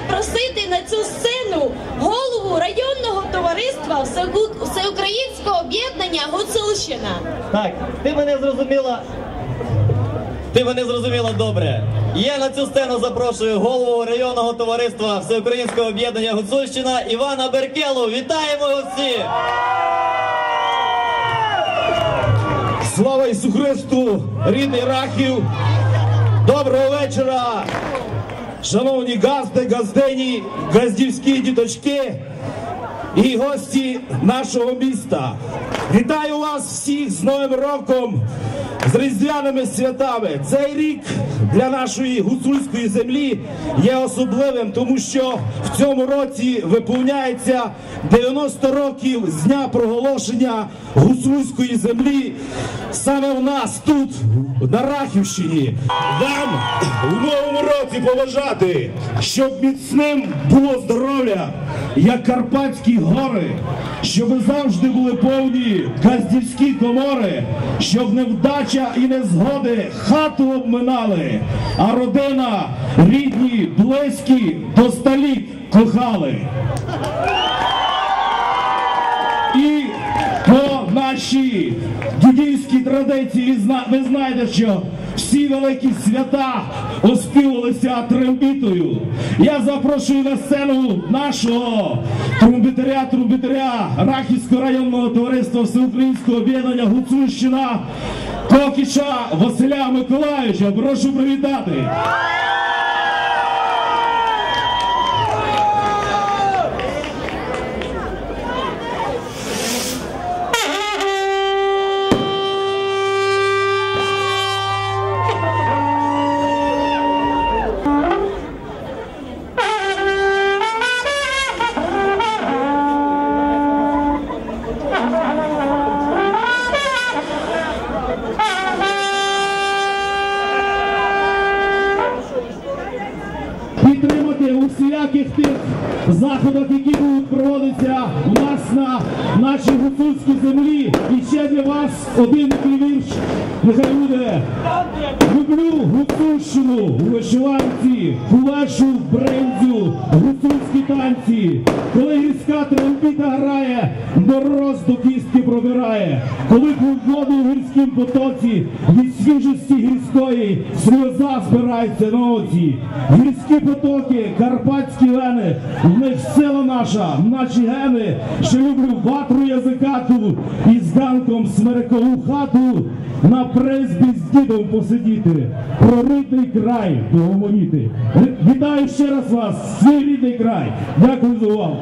запросити на цю сцену голову районного товариства Всеукраїнського об'єднання Гуцулщина. Так, ти мене зрозуміла. Ти мене зрозуміла добре. Я на цю сцену запрошую голову районного товариства Всеукраїнського об'єднання Гуцульщина Івана Беркелу. Вітаємо усі! Слава Ісу Христу, рідний Рахів. Доброго вечора, шановні газди, газдені, газдівські діточки і гості нашого міста. Вітаю вас всіх з Новим роком, з різдвяними святами. Цей рік для нашої гуцульської землі є особливим, тому що в цьому році виповняється 90 років з дня проголошення гуцульської землі саме в нас тут, на Рахівщині. Вам у новому році побажати, щоб міцним було здоров'я, як Карпатські гори, щоб завжди були повні газдівські комори, щоб невдача і незгоди хату обминали, а родина, рідні, близькі до століт кохали. І по нашій дідівській традиції ви знаєте, що всі великі свята оспівувалися трембітою. Я запрошую на сцену нашого трумбітаря, трумбітаря Рахівського районного товариства Всеукраїнського об'єднання Гуцульщина Кокіча Василя Миколаївича. Прошу привітати. Тих заходах, які будуть проводитися у нас на нашій гуцульській землі. І ще для вас один вірш. Нехай буде. Люблю гуцульщину вишиванці, кулешу в гуцульські танці. До кістки пробирає. Коли по воду в гірськім потоці від свіжості гірської сльоза збирається на оці. Гірські потоки, карпатські вени, в них сила наша, наші гени, що люблю ватру язикату і з ганком смерекову хату на призбі з дідом посидіти, про рідний край погомоніти. Вітаю ще раз вас, свій рідний край. Дякую за увагу.